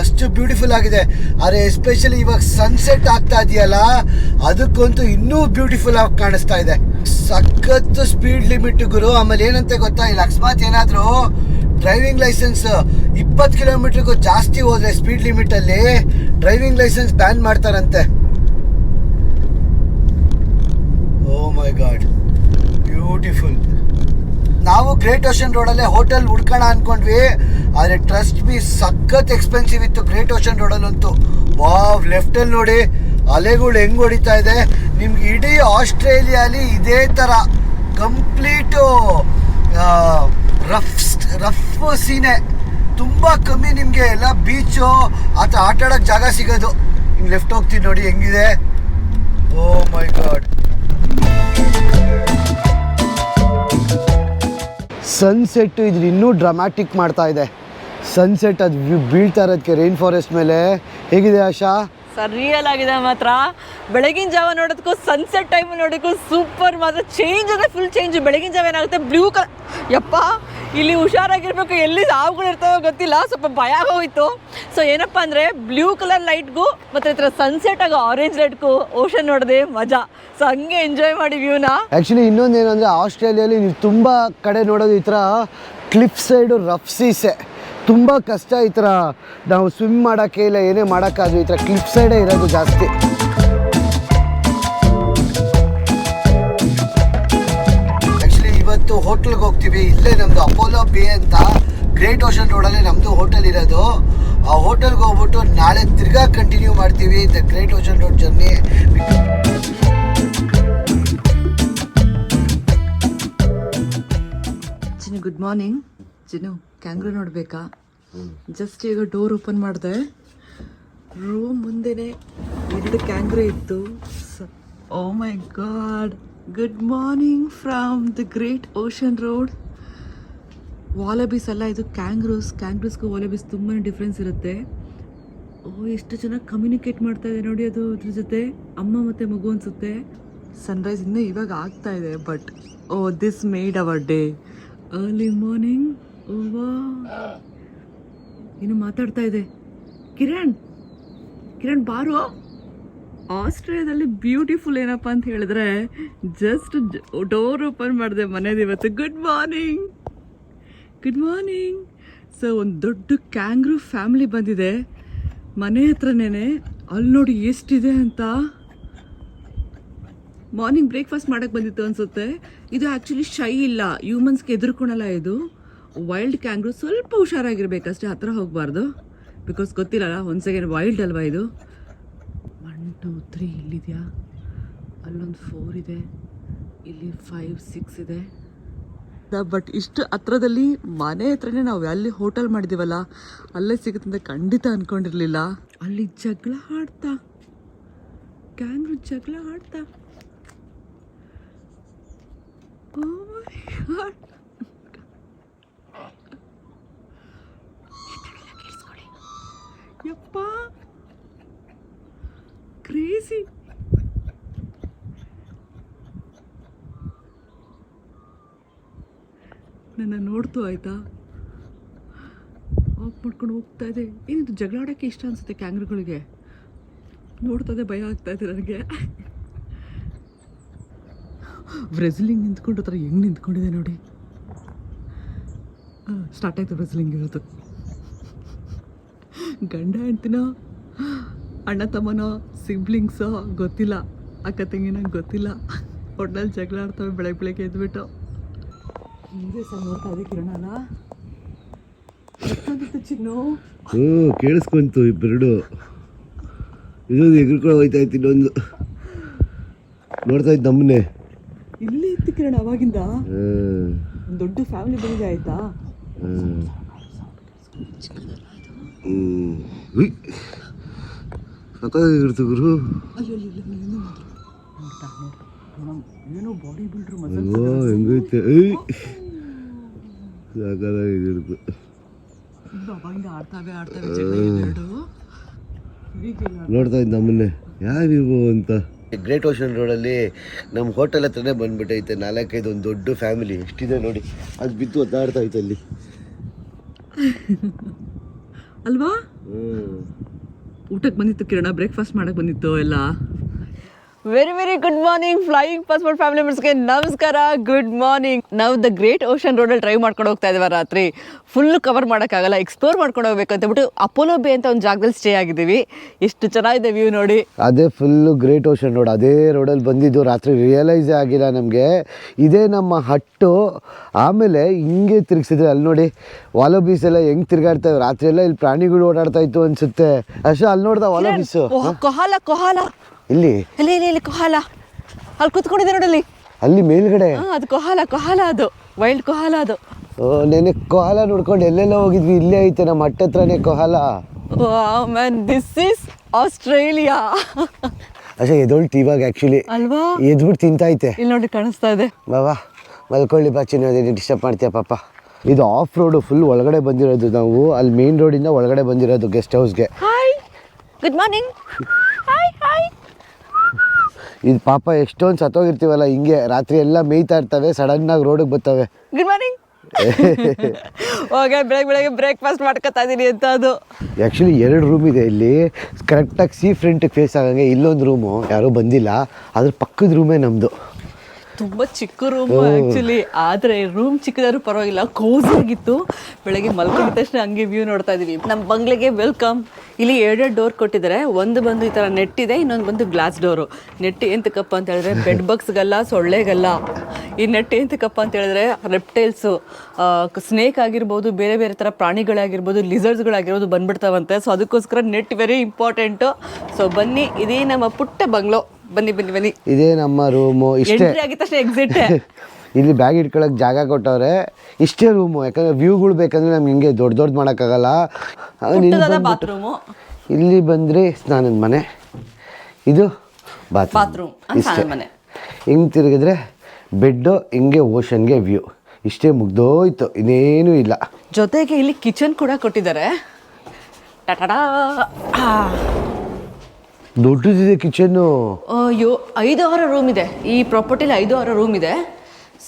ಅಷ್ಟು ಬ್ಯೂಟಿಫುಲ್ ಆಗಿದೆ. ಆದರೆ ಎಸ್ಪೆಷಲಿ ಇವಾಗ ಸನ್ಸೆಟ್ ಆಗ್ತಾ ಇದೆಯಲ್ಲ, ಅದಕ್ಕಂತೂ ಇನ್ನೂ ಬ್ಯೂಟಿಫುಲ್ ಆಗಿ ಕಾಣಿಸ್ತಾ ಇದೆ. ಸಖತ್ತು ಸ್ಪೀಡ್ ಲಿಮಿಟ್ ಗುರು. ಆಮೇಲೆ ಏನಂತ ಗೊತ್ತಾ? ಇಲ್ಲ ಅಕಸ್ಮಾತ್ ಏನಾದರೂ ಡ್ರೈವಿಂಗ್ ಲೈಸೆನ್ಸ್ ಇಪ್ಪತ್ತು ಕಿಲೋಮೀಟ್ರಿಗೂ ಜಾಸ್ತಿ ಹೋದರೆ ಸ್ಪೀಡ್ ಲಿಮಿಟಲ್ಲಿ ಡ್ರೈವಿಂಗ್ ಲೈಸೆನ್ಸ್ ಬ್ಯಾನ್ ಮಾಡ್ತಾರಂತೆ. ಓ ಮೈ ಗಾಡ್ ಬ್ಯೂಟಿಫುಲ್ ನಾವು ಗ್ರೇಟ್ ಓಷನ್ ರೋಡಲ್ಲೇ ಹೋಟೆಲ್ ಹುಡ್ಕೋಣ ಅನ್ಕೊಂಡ್ವಿ, ಆದರೆ ಟ್ರಸ್ಟ್ ಬಿ ಸಖತ್ ಎಕ್ಸ್ಪೆನ್ಸಿವ್ ಇತ್ತು ಗ್ರೇಟ್ ಓಷನ್ ರೋಡಲ್ಲಂತೂ ವಾವ್ ಲೆಫ್ಟಲ್ಲಿ ನೋಡಿ, ಅಲೆಗಳು ಹೆಂಗ್ ಹೊಡಿತಾ ಇದೆ. ನಿಮ್ಗೆ ಇಡೀ ಆಸ್ಟ್ರೇಲಿಯಾಲಿ ಇದೇ ಥರ ಕಂಪ್ಲೀಟು ರಫ್ ರಫ್ ಸೀನೆ ತುಂಬ ಕಮ್ಮಿ ನಿಮಗೆ, ಎಲ್ಲ ಬೀಚು ಆತ ಆಟ ಆಡೋಕ್ಕೆ ಜಾಗ ಸಿಗೋದು. ಹಿಂಗೆ ಲೆಫ್ಟ್ ಹೋಗ್ತೀನಿ ನೋಡಿ, ಹೆಂಗಿದೆ? ಓ ಮೈ ಗಾಡ್ ಸನ್ಸೆಟ್ ಇದು ಇನ್ನೂ ಡ್ರಾಮ್ಯಾಟಿಕ್ ಮಾಡ್ತಾ ಇದೆ. ಸನ್ಸೆಟ್ ಅದು ಬೀಳ್ತಾ ಇರೋದಕ್ಕೆ ರೈನ್ ಫಾರೆಸ್ಟ್ ಮೇಲೆ. ಹೇಗಿದೆ ಆಶಾ? ಸರ್ ರಿಯಲ್ ಆಗಿದೆ ಮಾತ್ರ. ಬೆಳಗಿನ ಜಾವ ನೋಡೋದಕ್ಕೂ ಸನ್ಸೆಟ್ ಟೈಮ್ ನೋಡೋಕ್ಕೂ ಸೂಪರ್ ಮಾತ್ರ. ಚೇಂಜ್ ಅಂದರೆ ಫುಲ್ ಚೇಂಜ್ ಬೆಳಗಿನ ಜಾವ ಏನಾಗುತ್ತೆ? ಬ್ಲೂ ಕಲರ್ ಯಪ್ಪ ಇಲ್ಲಿ ಹುಷಾರಾಗಿರ್ಬೇಕು, ಎಲ್ಲಿ ಸಾವುಗಳು ಇರ್ತಾವೋ ಗೊತ್ತಿಲ್ಲ, ಸ್ವಲ್ಪ ಭಯ ಆಗೋಯ್ತು ಸೊ ಏನಪ್ಪ ಅಂದರೆ ಬ್ಲೂ ಕಲರ್ ಲೈಟ್ಗೂ ಮತ್ತು ಈ ಸನ್ಸೆಟ್ ಆಗೋ ಆರೆಂಜ್ ಲೈಟ್ಗೂ ಓಷನ್ ನೋಡಿದೆ ಮಜಾ. ಸೊ ಹಂಗೆ ಎಂಜಾಯ್ ಮಾಡಿ ವ್ಯೂನ ಆ್ಯಕ್ಚುಲಿ ಇನ್ನೊಂದು ಏನಂದರೆ ಆಸ್ಟ್ರೇಲಿಯಲ್ಲಿ ನೀವು ತುಂಬ ಕಡೆ ನೋಡೋದು ಈ ಥರ ಕ್ಲಿಫ್ ಸೈಡು ರಫ್ ಸೀಸೆ ತುಂಬ ಕಷ್ಟ ಈ ಥರ ನಾವು ಸ್ವಿಮ್ ಮಾಡೋಕ್ಕೆ ಇಲ್ಲ, ಏನೇ ಮಾಡೋಕ್ಕಾದ್ರು ಈ ಥರ ಕ್ಲಿಫ್ ಸೈಡೇ ಇರೋದು ಜಾಸ್ತಿ. ಇವತ್ತು ಹೋಟ್ಲ್ಗೆ ಹೋಗ್ತೀವಿ. ಇಲ್ಲೇ ನಮ್ಮದು ಅಪೋಲೋ ಬಿ ಅಂತ ಗ್ರೇಟ್ ಓಷನ್ ರೋಡಲ್ಲಿ ನಮ್ಮದು ಹೋಟೆಲ್ ಇರೋದು. ಆ ಹೋಟೆಲ್ಗೆ ಹೋಗ್ಬಿಟ್ಟು ನಾಳೆ ತಿರ್ಗಾ ಕಂಟಿನ್ಯೂ ಮಾಡ್ತೀವಿ the Great Ocean Road journey. Chinnu good morning. Chinnu kangaroo ನೋಡಬೇಕಾ? Just ಈಗ ಡೋರ್ ಓಪನ್ ಮಾಡಿದೆ. ರೂಮ್ ಮುಂದೆನೆ ಎರಡು ಕ್ಯಾಂಗ್ರೂ ಇತ್ತು ಓ my God good morning from the Great Ocean Road wallabies ಅಲ್ಲ, ಇದು ಕ್ಯಾಂಗ್ರೂಸ್ ಕ್ಯಾಂಗ್ರೂಸ್ಗೂ ವಾಲಬೀಸ್ ತುಂಬಾ ಡಿಫ್ರೆನ್ಸ್ ಇರುತ್ತೆ. ಓ, ಎಷ್ಟು ಚೆನ್ನಾಗಿ ಕಮ್ಯುನಿಕೇಟ್ ಮಾಡ್ತಾ ಇದೆ ನೋಡಿ ಅದು ಅದ್ರ ಜೊತೆ. ಅಮ್ಮ ಮತ್ತು ಮಗು ಅನಿಸುತ್ತೆ. ಸನ್ರೈಸ್ ಇನ್ನೂ ಇವಾಗ ಆಗ್ತಾ ಇದೆ but oh this made our day early morning Owa ಇನ್ನು ಮಾತಾಡ್ತಾ ಇದೆ. ಕಿರಣ್ ಕಿರಣ್ ಬಾರೋ. ಆಸ್ಟ್ರೇಲಿಯಾದಲ್ಲಿ ಬ್ಯೂಟಿಫುಲ್ ಏನಪ್ಪ ಅಂತ ಹೇಳಿದ್ರೆ ಜಸ್ಟ್ ಡೋರ್ ಓಪನ್ ಮಾಡಿದೆ ಮನೇದು ಇವತ್ತು. Good morning good morning so ಒಂದು ದೊಡ್ಡ ಕ್ಯಾಂಗ್ರೂ ಫ್ಯಾಮಿಲಿ ಬಂದಿದೆ. ಮನೆ ಹತ್ರನೇ ಅಲ್ಲಿ ನೋಡಿ ಎಷ್ಟಿದೆ ಅಂತ ಮಾರ್ನಿಂಗ್ ಬ್ರೇಕ್ಫಾಸ್ಟ್ ಮಾಡೋಕ್ಕೆ ಬಂದಿತ್ತು ಅನಿಸುತ್ತೆ. ಇದು ಆ್ಯಕ್ಚುಲಿ ಶೈ ಇಲ್ಲ. ಹ್ಯೂಮನ್ಸ್ಗೆ ಎದುರ್ಕೊಳಲ್ಲ ಇದು. ವೈಲ್ಡ್ ಕ್ಯಾಂಗ್ರೂ ಸ್ವಲ್ಪ ಹುಷಾರಾಗಿರ್ಬೇಕಷ್ಟೇ, ಹತ್ರ ಹೋಗಬಾರ್ದು. ಬಿಕಾಸ್ ಗೊತ್ತಿಲ್ಲಲ್ಲ ಒಂದು ವೈಲ್ಡ್ ಅಲ್ವಾ ಇದು? ಟೂ ತ್ರೀ ಇಲ್ಲಿದೆಯಾ? ಅಲ್ಲೊಂದು ಫೋರ್ ಇದೆ. ಇಲ್ಲಿ ಫೈವ್ ಸಿಕ್ಸ್ ಇದೆ. ಬಟ್ ಇಷ್ಟು ಹತ್ರದಲ್ಲಿ ಮನೆ ಹತ್ರನೇ ನಾವು ಅಲ್ಲಿ ಹೋಟೆಲ್ ಮಾಡಿದ್ದೀವಲ್ಲ ಅಲ್ಲೇ ಸಿಗುತ್ತೆ ಅಂತ ಖಂಡಿತ ಅನ್ಕೊಂಡಿರ್ಲಿಲ್ಲ. ಅಲ್ಲಿ ಜಗಳ ಆಡ್ತಾ. ಕ್ಯಾಂಗ್ರು ಜಗಳ ಆಡ್ತಾ. God. ಯಪ್ಪ. ಕ್ರೇಜಿ ನನ್ನ ನೋಡ್ತು ಆಯ್ತಾ? ಆಫ್ ಮಾಡ್ಕೊಂಡು ಹೋಗ್ತಾ ಇದೆ. ಏನಿದು, ಜಗಳ ಆಡೋಕ್ಕೆ ಇಷ್ಟ ಅನ್ಸುತ್ತೆ ಕ್ಯಾಂಗ್ರುಗಳಿಗೆ? ನೋಡ್ತದೆ ಭಯ ಆಗ್ತಾ ಇದೆ ನನಗೆ. ಬ್ರೆಜಿಲಿಂಗ್ ನಿಂತ್ಕೊಂಡು ಥರ ಹೆಂಗೆ ನಿಂತ್ಕೊಂಡಿದೆ ನೋಡಿ. ಸ್ಟಾರ್ಟ್ ಆಯ್ತು ಬ್ರೆಜಿಲಿಂಗ್ ಇರೋದು. ಗಂಡ ಹೆಂಡ್ತಿನ? ಅಣ್ಣ ತಮ್ಮನೋ? ಸಿಬ್ಲಿಂಗ್ಸೋ ಗೊತ್ತಿಲ್ಲ ಅಕ್ಕ ತಂಗಿ ನಂಗೆ ಗೊತ್ತಿಲ್ಲ. ಒಟ್ನಲ್ಲಿ ಜಗಳ ಆಡ್ತವೆ ಬೆಳಗ್ಗೆ ಬೆಳಗ್ಗೆ ಎದ್ಬಿಟ್ಟು. ಹಿಂಗೆ ಸಹ ನೋಡ್ತಾ ಇದೆ ಕಿರಣ ಅಲ್ಲ. ಎಷ್ಟೊಂದಿತ್ತು ಚಿನ್ನು? ಹ್ಞೂ ಕೇಳಿಸ್ಕೊಂತು ಇಬ್ಬೆರಡು ಇದು ಎಗ್ರಿಕೊಂಡು ಹೋಯ್ತಾ ಇತ್ತು ಇನ್ನೊಂದು. ನೋಡ್ತಾ ಇದ್ದ ನಮ್ಮನ್ನೇ. ಇಲ್ಲೇ ಇತ್ತು ಕಿರಣ ಅವಾಗಿಂದ. ದೊಡ್ಡ ಫ್ಯಾಮಿಲಿ ಬಂದಿದೆ ಆಯ್ತಾ? ಹ್ಮ್ ಸಖತ್ತಾಗಿರ್ತು ಗುರು ಏನೋ ಬಾಡಿ ಬಿಲ್ಡ್ರು ಅಯ್ಯೋ ಹೆಂಗೈತೆ. ಹೀಗಿಲ್ಲ ನೋಡ್ತಾ ಇದ್ದು ನಮ್ಮನ್ನೇ. ಯಾರಿವು ಅಂತ. ಗ್ರೇಟ್ ಓಷನ್ ರೋಡಲ್ಲಿ ನಮ್ಮ ಹೋಟೆಲ್ ಹತ್ರನೇ ಬಂದ್ಬಿಟ್ಟೈತೆ ನಾಲ್ಕೈದು ಒಂದು ದೊಡ್ಡ ಫ್ಯಾಮಿಲಿ ಎಷ್ಟಿದೆ ನೋಡಿ. ಅದು ಬಿದ್ದು ಒದ್ದಾಡ್ತಾ ಇತ್ತು ಅಲ್ಲಿ. ಅಲ್ವಾ? ಹ್ಞೂ ಊಟಕ್ಕೆ ಬಂದಿತ್ತು ಕಿರಣ ಬ್ರೇಕ್ಫಾಸ್ಟ್ ಮಾಡಕ್ಕೆ ಬಂದಿತ್ತು ಎಲ್ಲ. Very very good morning Flying Passport family ಮೆಂಬರ್ಸ್ಗೆ ನಮಸ್ಕಾರ. ಗುಡ್ ಮಾರ್ನಿಂಗ್ ನಾವು ದ ಗ್ರೇಟ್ ಓಷನ್ ರೋಡಲ್ಲಿ ಡ್ರೈವ್ ಮಾಡ್ಕೊಂಡು ಹೋಗ್ತಾ ಇದ್ದೀವಿ ರಾತ್ರಿ. ಫುಲ್ ಕವರ್ ಮಾಡೋಕ್ಕಾಗಲ್ಲ ಎಕ್ಸ್ಪ್ಲೋರ್ ಮಾಡ್ಕೊಂಡು ಹೋಗ್ಬೇಕು ಅಂತ ಬಿಟ್ಟು ಅಪೋಲೋ ಬೇ ಅಂತ ಒಂದು ಜಾಗದಲ್ಲಿ ಸ್ಟೇ ಆಗಿದ್ದೀವಿ. ಎಷ್ಟು ಚೆನ್ನಾಗಿದೆ ವ್ಯೂ ನೋಡಿ. ಅದೇ ಫುಲ್ಲು ಗ್ರೇಟ್ ಓಷನ್ ರೋಡ್ ಅದೇ ರೋಡಲ್ಲಿ ಬಂದಿದ್ದು ರಾತ್ರಿ ರಿಯಲೈಸೇ ಆಗಿಲ್ಲ ನಮಗೆ. ಇದೇ ನಮ್ಮ ಹಟ್ಟು. ಆಮೇಲೆ ಹಿಂಗೆ ತಿರುಗಿಸಿದ್ರೆ ಅಲ್ಲಿ ನೋಡಿ ವಾಲೋ ಬೀಸ್ ಎಲ್ಲ ಹೆಂಗೆ ತಿರುಗಾಡ್ತವೆ ರಾತ್ರಿ ಎಲ್ಲ ಇಲ್ಲಿ ಪ್ರಾಣಿಗಳು ಓಡಾಡ್ತಾ ಇತ್ತು ಅನ್ಸುತ್ತೆ. ಅಷ್ಟೇ ಅಲ್ಲಿ ನೋಡ್ದ ವಾಲೋ ಬೀಸು ಕೊಹಾಲ ಕೊಹಾಲ. ಇಲ್ಲಿ? ಇಲ್ಲಿ ಇಲ್ಲಿ ಇಲ್ಲಿ ಕೊಹಾಲ ಅಲ್ಲಿ ಕುತ್ಕೊಂಡಿದೆ ನೋಡಲ್ಲಿ. ಅಲ್ಲಿ ಮೇಲ್ಗಡೆ? ಹಾಂ ಅದು ಕೊಹಾಲ ಕೊಹಾಲ ಅದು. ವೈಲ್ಡ್ ಕೊಹಾಲ ಅದು. ನೆನೆ ಕೊಹಾಲ ನೋಡ್ಕೊಂಡು ಎಲ್ಲೆಲ್ಲ ಹೋಗಿದ್ವಿ. ಇಲ್ಲೇ ಐತೆ ನಮ್ಮ ಹಟ್ಟ ಹತ್ರನೇ koala man this is Australia ಅಷ್ಟೇ ಎದೊಳ್ತು ಇವಾಗ ಆ್ಯಕ್ಚುಲಿ ಅಲ್ವಾ? ಎದ್ಬಿಟ್ಟು ತಿಂತೈತೆ ಇಲ್ಲಿ ನೋಡಿ ಕಾಣಿಸ್ತಾ ಇದೆ. ಬಾಬಾ ಮಲ್ಕೊಳ್ಳಿ ಬಾ ಚಿನ್ನೋದೇನು ಡಿಸ್ಟರ್ಬ್ ಮಾಡ್ತೀಯ ಪಾಪ. ಇದು ಆಫ್ ರೋಡು ಫುಲ್ ಒಳಗಡೆ ಬಂದಿರೋದು ನಾವು. ಅಲ್ಲಿ ಮೇನ್ ರೋಡಿಂದ ಒಳಗಡೆ ಬಂದಿರೋದು guest ಹೌಸ್ಗೆ hi good morning hi hi ಇದು ಪಾಪ ಎಷ್ಟೊಂದು ಸತ್ತೋಗಿರ್ತೀವಲ್ಲ ಹಿಂಗೆ ರಾತ್ರಿ ಎಲ್ಲ ಮೇಯ್ತಾ ಇರ್ತವೆ ಸಡನ್ನಾಗಿ ರೋಡಿಗೆ ಬರ್ತವೆ ಗುಡ್ ಮಾರ್ನಿಂಗ್ ಬೆಳಗ್ಗೆ ಬೆಳಗ್ಗೆ ಬ್ರೇಕ್ಫಾಸ್ಟ್ ಮಾಡ್ಕೊತಾ ಇದೀನಿ ಅಂತ ಅದು. ಆ್ಯಕ್ಚುಲಿ ಎರಡು ರೂಮ್ ಇದೆ ಇಲ್ಲಿ. ಕರೆಕ್ಟಾಗಿ ಸೀ ಫ್ರಂಟಿಗೆ ಫೇಸ್ ಆಗಂಗೆ ಇಲ್ಲೊಂದು ರೂಮು ಯಾರೂ ಬಂದಿಲ್ಲ. ಅದ್ರ ಪಕ್ಕದ ರೂಮೇ ನಮ್ಮದು ತುಂಬಾ ಚಿಕ್ಕ ರೂಮ್ ಆಕ್ಚುಲಿ ಆದ್ರೆ ರೂಮ್ ಚಿಕ್ಕದಾದ್ರು ಪರವಾಗಿಲ್ಲ ಕೋಸಿ ಆಗಿತ್ತು. ಬೆಳಗ್ಗೆ ಮಲ್ಕೊಂಡ ತಕ್ಷಣ ಹಂಗೆ ವ್ಯೂ ನೋಡ್ತಾ ಇದೀವಿ ನಮ್ಮ ಬಂಗ್ಲೆಗೆ ವೆಲ್ಕಮ್ ಇಲ್ಲಿ ಎರಡೆರಡು ಡೋರ್ ಕೊಟ್ಟಿದ್ದಾರೆ. ಒಂದು ಬಂದು ಈ ತರ ನೆಟ್ ಇದೆ ಇನ್ನೊಂದು ಬಂದು ಗ್ಲಾಸ್ ಡೋರು ನೆಟ್ ಎಂತಕ್ಕಪ್ಪ ಅಂತ ಹೇಳಿದ್ರೆ ಬೆಡ್ ಬಗ್ಸ್ಗಲ್ಲ ಸೊಳ್ಳೆಗಲ್ಲ ಈ ನೆಟ್ ಎಂತಕ್ಕಪ್ಪ ಅಂತ ಹೇಳಿದ್ರೆ ರೆಪ್ಟೈಲ್ಸು ಸ್ನೇಕ್ ಆಗಿರ್ಬೋದು ಬೇರೆ ಬೇರೆ ಥರ ಪ್ರಾಣಿಗಳಾಗಿರ್ಬೋದು ಲಿಸರ್ಡ್ಸ್ಗಳಾಗಿರ್ಬೋದು ಬಂದ್ಬಿಡ್ತಾವಂತೆ. ಸೊ ಅದಕ್ಕೋಸ್ಕರ ನೆಟ್ ವೆರಿ ಇಂಪಾರ್ಟೆಂಟು ಸೊ ಬನ್ನಿ ಇದೇ ನಮ್ಮ ಪುಟ್ಟ ಬಂಗ್ಲೋ. ಬನ್ನಿ ಬನ್ನಿ ಬನ್ನಿ. ಇದೇ ನಮ್ಮ ರೂಮು ಇಷ್ಟೇ. ಎಂಟ್ರಿ ಆಗಿದ ತಕ್ಷಣ ಎಕ್ಸಿಟ್ ಇಲ್ಲಿ ಬ್ಯಾಗ್ ಇಟ್ಕೊಳಕ್ಕೆ ಜಾಗ ಕೊಟ್ಟವ್ರೆ. ಇಷ್ಟೇ ರೂಮು ಯಾಕಂದ್ರೆ ವ್ಯೂಗಳು ಬೇಕಂದ್ರೆ ನಮ್ಗೆ ಹಿಂಗೆ ದೊಡ್ಡ ದೊಡ್ಡ ಮಾಡೋಕ್ಕಾಗಲ್ಲ. ಬಾತ್ರೂಮು ಇಲ್ಲಿ ಬಂದರೆ ಸ್ನಾನದ ಮನೆ ಇದು ಬಾತ್ರೂಮ್ ಬಾತ್ರೂಮ್ ಸ್ನಾನದ ಮನೆ. ಹಿಂಗೆ ತಿರುಗಿದ್ರೆ ಬೆಡ್ಡು ಹಿಂಗೆ ಓಷನ್ಗೆ ವ್ಯೂ ಇಷ್ಟೇ ಮುಗ್ದೋಯ್ತು ಇನ್ನೇನು ಇಲ್ಲ. ಜೊತೆಗೆ ಇಲ್ಲಿ ಕಿಚನ್ ಕೂಡ ಕೊಟ್ಟಿದ್ದಾರೆ. ಟಟಡಾ. ದೊಡ್ಡದಿದೆ ಕಿಚನ್ನು. ಅಯ್ಯೋ ಐದು ಅವರ ರೂಮ್ ಇದೆ. ಈ ಪ್ರಾಪರ್ಟಿಲಿ ಐದು ಅವರ ರೂಮ್ ಇದೆ.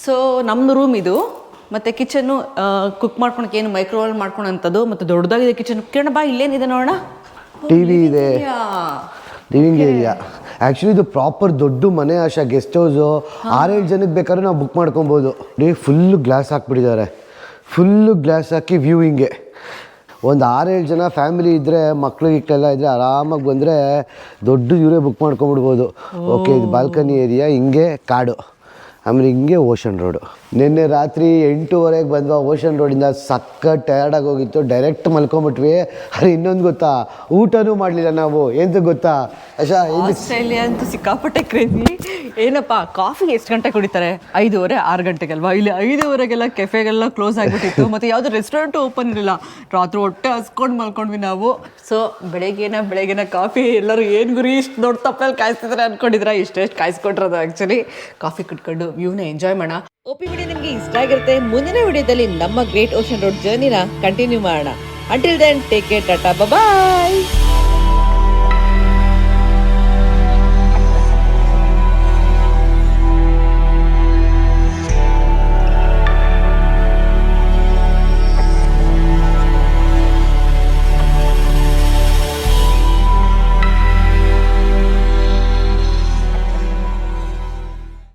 ಸೊ ನಮ್ಮದು ರೂಮ್ ಇದು. ಮತ್ತು ಕಿಚನ್ನು ಕುಕ್ ಮಾಡ್ಕೊಳಕ್ಕೆ ಏನು ಮೈಕ್ರೋವೇವ್ ಮಾಡ್ಕೊಳಂಥದ್ದು ಮತ್ತು ದೊಡ್ಡದಾಗಿದೆ ಕಿಚನ್ ಕಿರಣ ಬಾ ಇಲ್ಲೇನಿದೆ ನೋಡೋಣ? ಟಿ ವಿ ಇದೆ. ಲಿವಿಂಗ್ ಏರಿಯಾ ಆ್ಯಕ್ಚುಲಿ ಇದು ಪ್ರಾಪರ್ ದೊಡ್ಡ ಮನೆ ಆಶಾ ಗೆಸ್ಟ್ ಹೌಸು ಆರೇಳು ಜನಕ್ಕೆ ಬೇಕಾದ್ರೆ ನಾವು ಬುಕ್ ಮಾಡ್ಕೊಬೋದು. ಡೇ ಫುಲ್ಲು ಗ್ಲಾಸ್ ಹಾಕ್ಬಿಟ್ಟಿದ್ದಾರೆ. ಫುಲ್ಲು ಗ್ಲಾಸ್ ಹಾಕಿ ವ್ಯೂವಿಂಗೆ ಒಂದು ಆರೇಳು ಜನ ಫ್ಯಾಮಿಲಿ ಇದ್ದರೆ ಮಕ್ಕಳು ಗಿಕ್ಳೆಲ್ಲ ಇದ್ದರೆ ಆರಾಮಾಗಿ ಬಂದರೆ ದೊಡ್ಡ ಇವರೇ ಬುಕ್ ಮಾಡ್ಕೊಂಬಿಡ್ಬೋದು ಓಕೆ ಇದು ಬಾಲ್ಕನಿ ಏರಿಯಾ ಹಿಂಗೆ ಕಾಡು. ಆಮೇಲೆ ಹಿಂಗೆ ಓಷನ್ ರೋಡು ನಿನ್ನೆ ರಾತ್ರಿ ಎಂಟೂವರೆಗೆ ಬಂದ್ವ ಓಷನ್ ರೋಡಿಂದ ಸಕ್ಕ ಟಯರ್ಡಾಗಿ ಹೋಗಿತ್ತು. ಡೈರೆಕ್ಟ್ ಮಲ್ಕೊಂಬಿಟ್ವಿ. ಅದು ಇನ್ನೊಂದು ಗೊತ್ತಾ? ಊಟನೂ ಮಾಡಲಿಲ್ಲ ನಾವು. ಎಂತ ಗೊತ್ತಾ? ಅಶಾ ಆಸ್ಟ್ರೇಲಿಯಾ ಅಂತೂ ಸಿಕ್ಕಾಪಟ್ಟೆ ಕ್ರೇಜಿ ಏನಪ್ಪ ಕಾಫಿ ಎಷ್ಟು ಗಂಟೆ ಕುಡಿತಾರೆ? ಐದೂವರೆ ಆರು ಗಂಟೆಗಲ್ವಾ ಇಲ್ಲಿ ಐದೂವರೆಗೆಲ್ಲ ಕೆಫೆಗೆಲ್ಲ ಕ್ಲೋಸ್ ಆಗಿಬಿಟ್ಟಿತ್ತು. ಮತ್ತು ಯಾವುದೇ ರೆಸ್ಟೋರೆಂಟು ಓಪನ್ ಇರಲಿಲ್ಲ. ರಾತ್ರಿ ಹೊಟ್ಟೆ ಹಸ್ಕೊಂಡು ಮಲ್ಕೊಂಡ್ವಿ ನಾವು. ಸೊ ಬೆಳಗ್ಗೆನ ಬೆಳಗ್ಗೆನ ಕಾಫಿ ಎಲ್ಲರೂ ಏನು ಗುರಿ ಇಷ್ಟು ದೊಡ್ಡ ತಪ್ಪಲ್ಲಿ ಕಾಯಿಸ್ತಿದ್ರೆ ಅನ್ಕೊಂಡಿದ್ರೆ? ಇಷ್ಟೆಷ್ಟು ಕಾಯಿಸ್ಕೊಟ್ರದು ಆ್ಯಕ್ಚುಲಿ ಕಾಫಿ ಕುಟ್ಕೊಂಡು ವ್ಯೂನ ಎಂಜಾಯ್ ಮಾಡೋಣ. ಒಪಿ ವಿಡಿಯೋ ನಿಮಗೆ ಇಷ್ಟ ಆಗಿರುತ್ತೆ, ಮುಂದಿನ ವಿಡಿಯೋದಲ್ಲಿ ನಮ್ಮ ಗ್ರೇಟ್ ಓಷನ್ ರೋಡ್ ಜರ್ನಿನ ಕಂಟಿನ್ಯೂ ಮಾಡೋಣ. Until then take care tata bye